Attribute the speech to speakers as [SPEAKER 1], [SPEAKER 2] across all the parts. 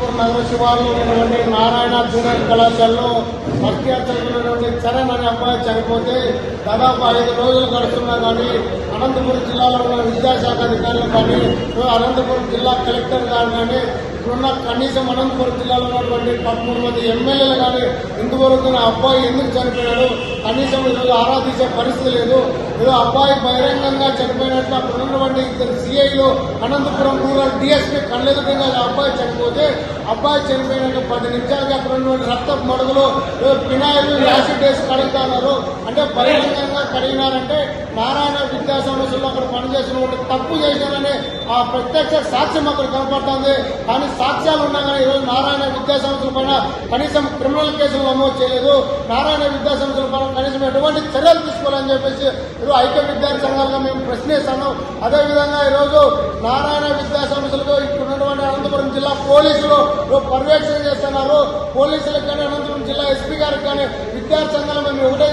[SPEAKER 1] అనంతపురం నగర శివార్లో ఉన్నటువంటి నారాయణ జూనియర్ కళాశాలలో ఫస్ట్ ఇయర్ చరణ్ అనే అబ్బాయి చనిపోతే దాదాపు ఐదు రోజులు గడుస్తున్నా కానీ అనంతపురం జిల్లాలో ఉన్న విద్యాశాఖ అధికారులు కానీ అనంతపురం జిల్లా కలెక్టర్ గారు కానీ ఇప్పుడున్న కనీసం అనంతపురం జిల్లాలో ఉన్నటువంటి పదమూడు మంది ఎమ్మెల్యేలు కానీ ఇంతవరకు నా అబ్బాయి ఎందుకు చనిపోయాడు? కనీసం ఈరోజు ఆరాధించే పరిస్థితి లేదు. ఏదో అబ్బాయి బహిరంగంగా చనిపోయినట్లు అక్కడ ఉన్నటువంటి ఇద్దరు సిఐలు అనంతపురం రూరల్ డిఎస్పీ కళ్ళెదుటంగా అబ్బాయి చనిపోతే అబ్బాయి చనిపోయినాక పది నిమిషాలకి అక్కడ ఉన్నటువంటి రక్త మడుగులు పినాయిలు యాసిడ్ వేసి కడుగుతున్నారు అంటే బహిరంగంగా కడిగినారంటే నారాయణ విద్యా అక్కడ పనిచేసినటువంటి తప్పు చేశారని ఆ ప్రత్యక్ష సాక్ష్యం అక్కడ కనపడుతుంది. కానీ సాక్ష్యాలు ఉన్నా కానీ ఈరోజు నారాయణ విద్యా సంస్థల పైన కనీసం క్రిమినల్ కేసులు నమోదు చేయలేదు. నారాయణ విద్యా సంస్థల పైన కనీసం ఎటువంటి చర్యలు తీసుకోవాలని చెప్పేసి ఈరోజు ఐక్య విద్యార్థి సంఘాలుగా మేము ప్రశ్నిస్తున్నాం. అదేవిధంగా ఈరోజు నారాయణ విద్యా సంస్థలకు జిల్లా పోలీసులు పర్యవేక్షణ చేస్తున్నారు. పోలీసులకు కానీ అనంతపురం జిల్లా ఎస్పీ గారికి కానీ విద్యార్థి సంఘాలు మేము ఒకటే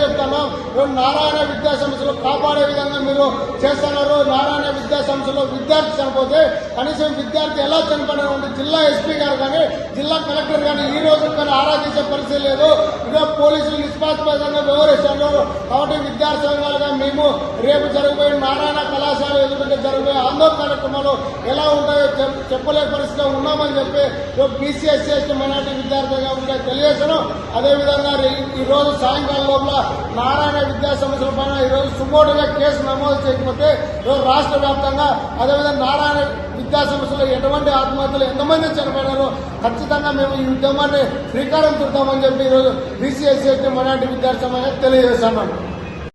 [SPEAKER 1] చెప్తున్నాం నారాయణ విద్యా సంస్థలో కాపాడే విధంగా మీరు చేస్తున్నారు. నారాయణ విద్యా సంస్థలో విద్యార్థి చనిపోతే కనీసం విద్యార్థి ఎలా చనిపోయినా జిల్లా ఎస్పీ గారు కానీ జిల్లా కలెక్టర్ కానీ ఈ రోజు కానీ ఆరాధించే పరిస్థితి లేదు. ఇదో పోలీసులు నిష్పాత్మకంగా వ్యవహరిస్తున్నారు. కాబట్టి విద్యార్థి సంఘాలుగా మేము రేపు జరగబోయే నారాయణ కళాశాల ఎదుర్కొంటే జరగబోయే ఆందోళన కార్యక్రమాలు ఎలా ఉంటాయో చెప్- చెప్పలే పరిస్థితిలో ఉన్నామని చెప్పి బీసీఎస్సీ ఎస్టీ మైనార్టీ విద్యార్థిగా ఉంటే తెలియజేశాను అదేవిధంగా రే- ఈ రోజు సాయంకాలం లోపల నారాయణ విద్యా సంస్థల పైన ఈ రోజు సుమోటుగా కేసు నమోదు చేయకపోతే ఈరోజు రాష్ట్ర వ్యాప్తంగా అదేవిధంగా నారాయణ విద్యా సంస్థలో ఎటువంటి ఆత్మహత్యలు ఎంతమంది చనిపోయినారో ఖచ్చితంగా మేము ఈ ఉద్యమాన్ని శ్రీకారం చుడతామని చెప్పి ఈరోజు బీసీఎస్సీ ఎస్టీ మైనార్టీ విద్యార్థి సమాజం తెలియజేస్తున్నాం